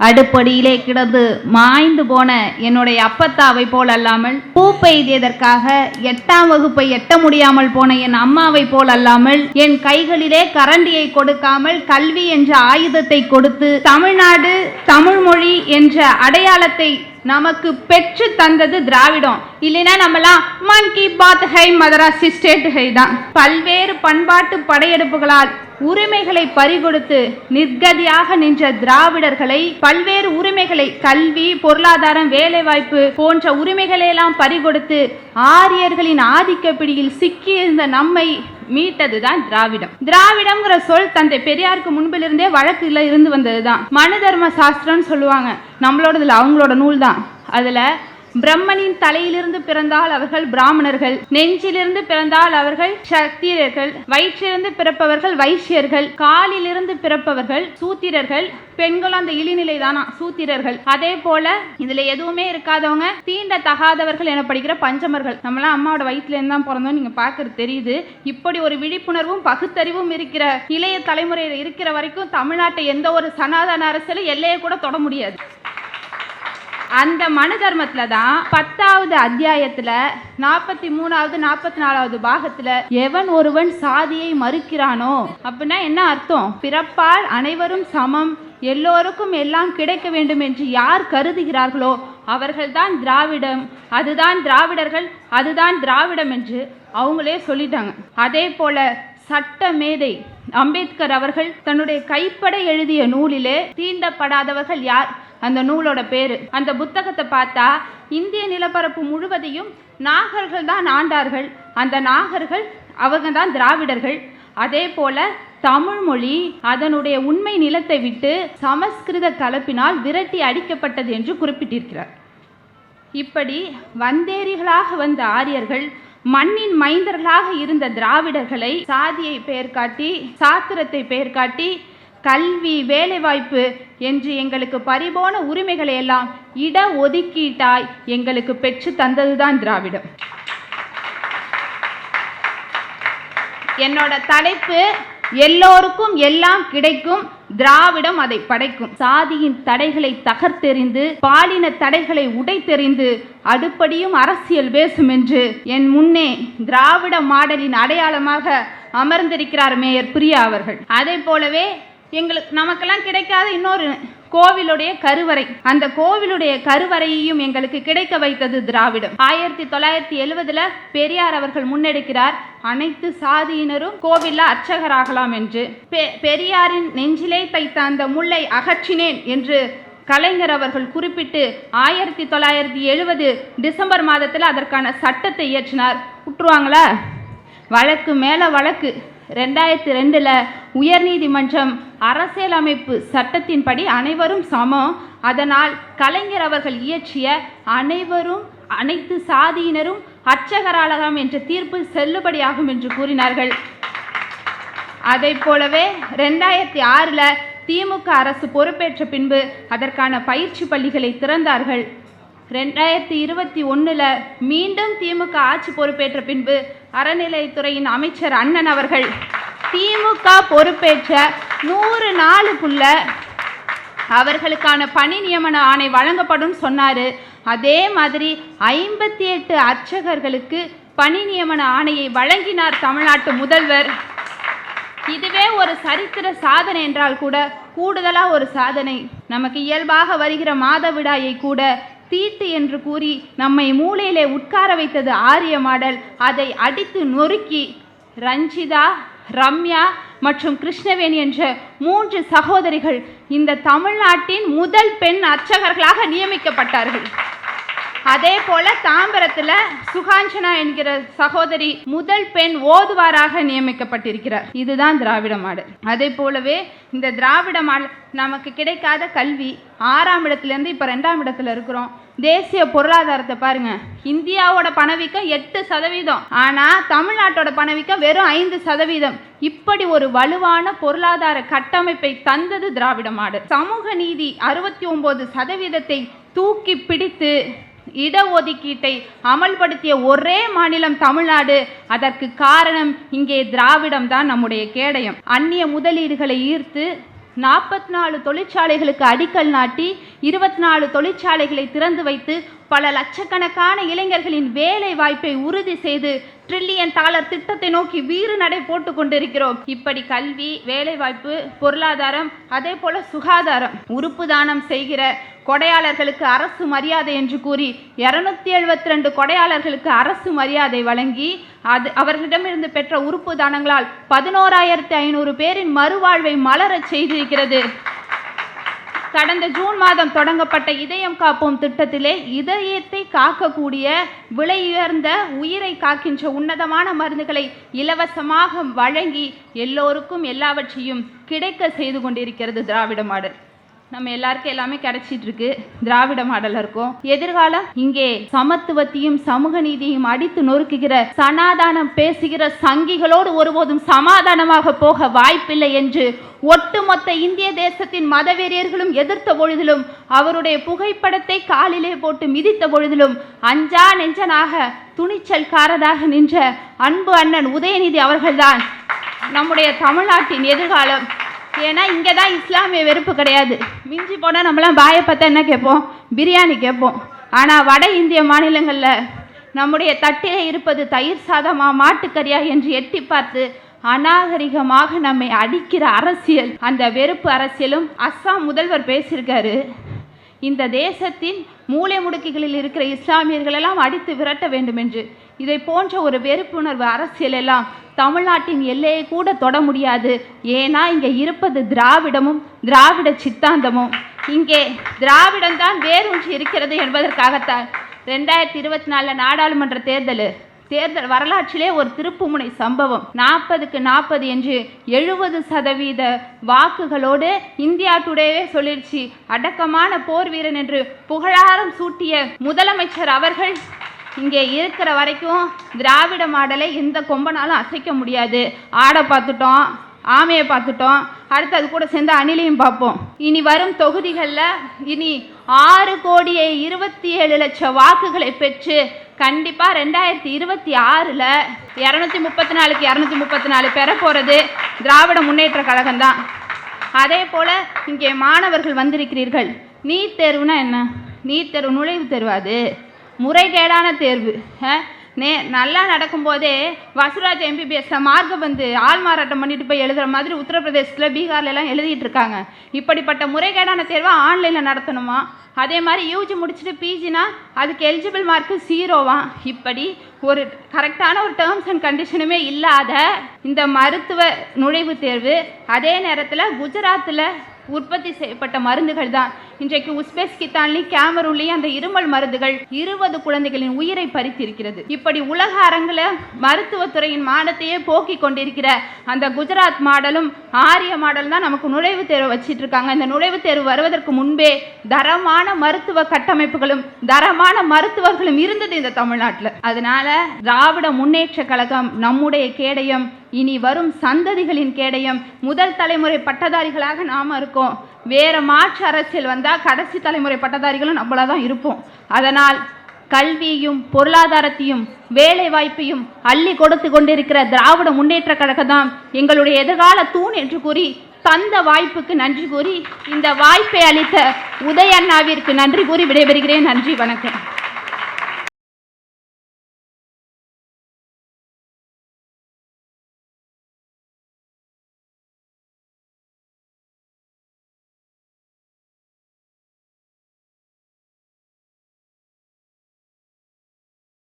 அடுப்படியிலே கிடந்து மாய்ந்து போன என்னுடைய அப்பத்தாவை போல் அல்லாமல் பூ பெய்தியதற்காக எட்டாம் வகுப்பை எட்ட முடியாமல் போன என் அம்மாவை போல் அல்லாமல் என் கைகளிலே கரண்டியை கொடுக்காமல் கல்வி என்ற ஆயுதத்தை கொடுத்து தமிழ்நாடு தமிழ்மொழி என்ற அடையாளத்தை நமக்கு பெற்று தந்தது திராவிடம். இல்லைன்னா நம்மலாம் மன் கி பாத் ஹை மதராசி ஸ்டேட் ஹை தான். பல்வேறு பண்பாட்டு படையெடுப்புகளால் உரிமைகளை பறிகொடுத்து நிர்கதியாக நின்ற திராவிடர்களை பல்வேறு உரிமைகளை கல்வி பொருளாதாரம் வேலைவாய்ப்பு போன்ற உரிமைகளையெல்லாம் பறிகொடுத்து ஆரியர்களின் ஆதிக்க பிடியில் சிக்கியிருந்த நம்மை மீட்டதுதான் திராவிடம். திராவிடம்ங்கிற சொல் தந்தை பெரியாருக்கு முன்பிலிருந்தே வழக்குல இருந்து வந்ததுதான். மனு தர்ம சாஸ்திரம்னு சொல்லுவாங்க. நம்மளோடதுல அவங்களோட நூல் தான் அதுல பிரம்மனின் தலையிலிருந்து பிறந்தால் அவர்கள் பிராமணர்கள் நெஞ்சிலிருந்து பிறந்தால் அவர்கள் சத்திரியர்கள் வயிற்றிலிருந்து பிறப்பவர்கள் வைசியர்கள் காலிலிருந்து பிறப்பவர்கள் சூத்திரர்கள் பெண்களும் அந்த இழிநிலை தானா சூத்திரர்கள். அதே போல இதுல எதுவுமே இருக்காதவங்க தீண்ட தகாதவர்கள் என படிக்கிற பஞ்சமர்கள். நம்மளாம் அம்மாவோட வயிற்றுல இருந்தா பிறந்தோம் நீங்க பாக்குறது தெரியுது. இப்படி ஒரு விழிப்புணர்வும் பகுத்தறிவும் இருக்கிற இளைய தலைமுறையில் இருக்கிற வரைக்கும் தமிழ்நாட்டை எந்த ஒரு சனாதன அரசியலும் எல்லையை கூட தொட முடியாது. அந்த மனு தர்மத்துல தான் பத்தாவது அத்தியாயத்துல நாற்பத்தி மூணாவது நாற்பத்தி நாலாவது பாகத்துல எவன் ஒருவன் சாதியை மறுக்கிறானோ? அப்படின்னா என்ன அர்த்தம்? பிறப்பால் அனைவரும் சமம் எல்லோருக்கும் எல்லாம் கிடைக்க வேண்டும் என்று யார் கருதுகிறார்களோ அவர்கள்தான் திராவிடம். அதுதான் திராவிடர்கள் அதுதான் திராவிடம் என்று அவங்களே சொல்லிட்டாங்க. அதே போல சட்ட மேதை அம்பேத்கர் அவர்கள் தன்னுடைய கைப்பட எழுதிய நூலிலே தீண்டப்படாதவர்கள் யார்? அந்த நூலோட பேர். அந்த புத்தகத்தை பார்த்தா இந்திய நிலப்பரப்பு முழுவதையும் நாகர்கள் தான் ஆண்டார்கள். அந்த நாகர்கள் அவங்க தான் திராவிடர்கள். அதே போல தமிழ் மொழி அதனுடைய உண்மை நிலத்தை விட்டு சமஸ்கிருத கலப்பினால் விரட்டி அடிக்கப்பட்டது என்று குறிப்பிட்டிருக்கிறார். இப்படி வந்தேரிகளாக வந்த ஆரியர்கள் மண்ணின் மைந்தர்களாக இருந்த திராவிடர்களை சாதியை பெயர் காட்டி சாத்திரத்தை பெயர் காட்டி கல்வி வேலைவாய்ப்பு என்று எங்களுக்கு பரிபோன உரிமைகளை எல்லாம் இட ஒதுக்கீட்டாய் எங்களுக்கு பெற்று தந்ததுதான் திராவிடம். என்னோட தலைப்பு எல்லோருக்கும் எல்லாம் கிடைக்கும் திராவிடம் அதை படைக்கும். சாதியின் தடைகளை தகர்த்தெறிந்து பாலின தடைகளை உடைத்தெறிந்து அடுப்படியும் அரசியல் பேசும் என்று என் முன்னே திராவிட மாடலின் அடையாளமாக அமர்ந்திருக்கிறார் மேயர் பிரியா அவர்கள். அதே போலவே எங்களுக்கு நமக்கெல்லாம் கிடைக்காத இன்னொரு கோவிலுடைய கருவறை. அந்த கோவிலுடைய கருவறையையும் எங்களுக்கு கிடைக்க வைத்தது திராவிடம். ஆயிரத்தி தொள்ளாயிரத்தி எழுவதுல பெரியார் அவர்கள் முன்னெடுக்கிறார் அனைத்து சாதியினரும் கோவில்ல அர்ச்சகராகலாம் என்று. பெ- பெரியாரின் நெஞ்சிலே தைத்த அந்த முல்லை அகற்றினேன் என்று கலைஞர் அவர்கள் குறிப்பிட்டு ஆயிரத்தி தொள்ளாயிரத்தி எழுபது டிசம்பர் மாதத்தில் அதற்கான சட்டத்தை இயற்றினார். விட்டுருவாங்களா வழக்கு மேல வழக்கு. ரெண்டாயிரத்தி ரெண்டில் உயர்நீதிமன்றம் அரசியலமைப்பு சட்டத்தின்படி அனைவரும் சமம். அதனால் கலைஞர் அவர்கள் இயற்றிய அனைவரும் அனைத்து சாதியினரும் அர்ச்சகராலகம் என்ற தீர்ப்பு செல்லுபடியாகும் என்று கூறினார்கள். அதை போலவே ரெண்டாயிரத்தி ஆறில் திமுக அரசு பொறுப்பேற்ற பின்பு அதற்கான பயிற்சி பள்ளிகளை திறந்தார்கள். ரெண்டாயிரத்தி இருபத்தி ஒன்றில் மீண்டும் திமுக ஆட்சி பொறுப்பேற்ற பின்பு அறநிலைத்துறையின் அமைச்சர் அண்ணன் அவர்கள் திமுக பொறுப்பேற்ற நூறு நாளுக்குள்ள அவர்களுக்கான பணி நியமன ஆணை வழங்கப்படும் சொன்னார். அதே மாதிரி ஐம்பத்தி எட்டு அர்ச்சகர்களுக்கு பணி நியமன ஆணையை வழங்கினார் தமிழ்நாட்டு முதல்வர். இதுவே ஒரு சரித்திர சாதனை என்றால் கூட கூடுதலாக ஒரு சாதனை. நமக்கு இயல்பாக வருகிற மாதவிடாயை கூட தீட்டு என்று கூறி நம்மை மூளையிலே உட்கார வைத்தது ஆரிய மாடல். அதை அடித்து நொறுக்கி ரஞ்சிதா ரம்யா மற்றும் கிருஷ்ணவேணி என்ற மூன்று சகோதரிகள் இந்த தமிழ்நாட்டின் முதல் பெண் அர்ச்சகர்களாக நியமிக்கப்பட்டார்கள். அதே போல தாம்பரத்துல சுகாஞ்சனா என்கிற சகோதரி முதல் பெண் ஓதுவாராக நியமிக்கப்பட்டிருக்கிறார். இதுதான் திராவிட மாடல். அதே போலவே இந்த திராவிட மாடல் நமக்கு கிடைக்காத கல்வி ஆறாம் இடத்துலேருந்து இப்போ ரெண்டாம் இடத்துல இருக்கிறோம். தேசிய பொருளாதாரத்தை பாருங்க. இந்தியாவோட பணவீக்கம் எட்டு சதவீதம். ஆனால் தமிழ்நாட்டோட பணவீக்கம் வெறும் ஐந்து சதவீதம். இப்படி ஒரு வலுவான பொருளாதார கட்டமைப்பை தந்தது திராவிட மாடல். சமூக நீதி அறுபத்தி ஒன்பது சதவீதத்தை தூக்கி பிடித்து இடஒதுக்கீட்டை அமல்படுத்திய ஒரே மாநிலம் தமிழ்நாடு. அதற்கு காரணம் இங்கே திராவிடம் தான் நம்முடைய கேடயம். அந்நிய முதலீடுகளை ஈர்த்து நாற்பத்தி நாலு தொழிற்சாலைகளுக்கு அடிக்கல் நாட்டி இருபத்தி நாலு தொழிற்சாலைகளை திறந்து வைத்து பல லட்சக்கணக்கான இளைஞர்களின் வேலை வாய்ப்பை உறுதி செய்து ட்ரில்லியன் டாலர் திட்டத்தை நோக்கி வீறு நடை போட்டு கொண்டிருக்கிறோம். இப்படி கல்வி வேலைவாய்ப்பு பொருளாதாரம் அதே போல சுகாதாரம் உறுப்பு தானம் செய்கிற கொடையாளர்களுக்கு அரசு மரியாதை என்று கூறி இருநூத்தி எழுபத்தி ரெண்டு கொடையாளர்களுக்கு அரசு மரியாதை வழங்கி அது அவர்களிடமிருந்து பெற்ற உறுப்பு தானங்களால் பதினோராயிரத்தி ஐநூறு பேரின் மறுவாழ்வை மலரச் செய்திருக்கிறது. கடந்த ஜூன் மாதம் தொடங்கப்பட்ட இதயம் காப்போம் திட்டத்திலே இதயத்தை காக்கக்கூடிய விலையுயர்ந்த உயிரை காக்கின்ற உன்னதமான மருந்துகளை இலவசமாக வழங்கி எல்லோருக்கும் எல்லாவற்றையும் கிடைக்க செய்து கொண்டிருக்கிறது திராவிட மாடல். நம்ம எல்லாருக்கும் எல்லாமே கிடைச்சிட்டு இருக்கு. திராவிட மாடல் இருக்கும். எதிர்காலம் இங்கே சமத்துவத்தையும் சமூக நீதியையும் அடித்து நொறுக்குகிற சனாதானம் பேசுகிற சங்கிகளோடு ஒருபோதும் சமாதானமாக போக வாய்ப்பில்லை என்று ஒட்டுமொத்த இந்திய தேசத்தின் மதவெறியர்களும் எதிர்த்த பொழுதிலும் அவருடைய புகைப்படத்தை காலிலே போட்டு மிதித்த பொழுதிலும் அஞ்சா நெஞ்சனாக துணிச்சல்காரராக நின்ற அன்பு அண்ணன் உதயநிதி அவர்கள்தான். நம்முடைய தமிழ்நாட்டின் எதிர்காலம். ஏன்னா இங்கே தான் இஸ்லாமிய வெறுப்பு கிடையாது. மிஞ்சி போனால் நம்மளாம் பாயை பார்த்தா என்ன கேட்போம்? பிரியாணி கேட்போம். ஆனால் வட இந்திய மாநிலங்களில் நம்முடைய தட்டிலே இருப்பது தயிர் சாதமா மாட்டுக்கறியா என்று எட்டி பார்த்து அநாகரிகமாக நம்மை அடிக்கிற அரசியல். அந்த வெறுப்பு அரசியலும் அஸ்ஸாம் முதல்வர் பேசியிருக்காரு. இந்த தேசத்தின் மூலை முடுக்கிகளில் இருக்கிற இஸ்லாமியர்களெல்லாம் அடித்து விரட்ட வேண்டும் என்று இதை போன்ற ஒரு வெறுப்புணர்வு அரசியல் எல்லாம் தமிழ்நாட்டின் எல்லையை கூட தொட முடியாது. ஏன்னா இங்கே இருப்பது திராவிடமும் திராவிட சித்தாந்தமும். இங்கே திராவிடம்தான் வேரூன்றி இருக்கிறது என்பதற்காகத்தான். ரெண்டாயிரத்தி இருபத்தி நாலில் நாடாளுமன்ற தேர்தல். தேர்தல் வரலாற்றிலே ஒரு திருப்புமுனை சம்பவம். நாற்பதுக்கு நாற்பது என்று எழுபது சதவீத வாக்குகளோடு இந்தியா டுடேவே சொல்லிருச்சு. அடக்கமான போர் வீரன் என்று புகழாரம் சூட்டிய முதலமைச்சர் அவர்கள் இங்கே இருக்கிற வரைக்கும் திராவிட மாடலை எந்த கொம்பனாலும் அசைக்க முடியாது. ஆடை பார்த்துட்டோம் ஆமையை பார்த்துட்டோம். அடுத்து அது கூட சேர்ந்து அணிலையும் பார்ப்போம். இனி வரும் தொகுதிகளில் இனி ஆறு கோடியே இருபத்தி ஏழு லட்சம் வாக்குகளை பெற்று கண்டிப்பாக ரெண்டாயிரத்தி இருபத்தி ஆறில் இரநூத்தி முப்பத்தி நாலுக்கு இரநூத்தி முப்பத்தி நாலு பெற போகிறது திராவிட முன்னேற்ற கழகம் தான். அதே போல் இங்கே மாணவர்கள் வந்திருக்கிறீர்கள். நீட் தேர்வுனா என்ன? நீட் தேர்வு நுழைவுத் தேர்வு அது. முறைகேடான தேர்வு. நே நல்லா நடக்கும்போதே வசுராஜ் எம்பிபிஎஸ் மார்க்கு வந்து ஆள் மாறாட்டம் பண்ணிட்டு போய் எழுதுகிற மாதிரி உத்தரப்பிரதேசத்தில் பீகார்ல எல்லாம் எழுதிட்டு இருக்காங்க. இப்படிப்பட்ட முறைகேடான தேர்வை ஆன்லைனில் நடத்தணுமா? அதே மாதிரி யூஜி முடிச்சுட்டு பிஜினா அதுக்கு எலிஜிபிள் மார்க்கு ஜீரோவா இப்படி ஒரு கரெக்டான ஒரு டேர்ம்ஸ் அண்ட் கண்டிஷனுமே இல்லாத இந்த மருத்துவ நுழைவுத் தேர்வு. அதே நேரத்தில் குஜராத்தில் உற்பத்தி செய்யப்பட்ட மருந்துகள் தான். இன்றைக்கு உஸ்பெஸ்கிஸ்தான்லையும் கேமரூன்லையும் அந்த இருமல் மருந்துகள் இருபது குழந்தைகளின் உயிரை பறித்திருக்கிறது. இப்படி உலக அரங்கில் மருத்துவத்துறையின் மானத்தையே போக்கி கொண்டிருக்கிற அந்த குஜராத் மாடலும் ஆரிய மாடல் தான் நமக்கு நுழைவுத் தேர்வு வச்சிட்டு இருக்காங்க இந்த நுழைவுத் தேர்வு வருவதற்கு முன்பே தரமான மருத்துவ கட்டமைப்புகளும் தரமான மருத்துவர்களும் இருந்தது இந்த தமிழ்நாட்டில். அதனால திராவிட முன்னேற்ற கழகம் நம்முடைய கேடயம் இனி வரும் சந்ததிகளின் கேடயம் முதல் தலைமுறை பட்டதாரிகளாக நாம இருக்கோம். வேறு மாற்று அரசியல் வந்தால் கடைசி தலைமுறை பட்டதாரிகளும் நம்மளாக தான் இருப்போம். அதனால் கல்வியையும் பொருளாதாரத்தையும் வேலை வாய்ப்பையும் அள்ளி கொடுத்து கொண்டிருக்கிற திராவிட முன்னேற்ற கழகம் தான் எங்களுடைய எதிர்கால தூண் என்று கூறி தந்த வாய்ப்புக்கு நன்றி கூறி இந்த வாய்ப்பை அளித்த உதய அண்ணாவிற்கு நன்றி கூறி விடைபெறுகிறேன். நன்றி வணக்கம்.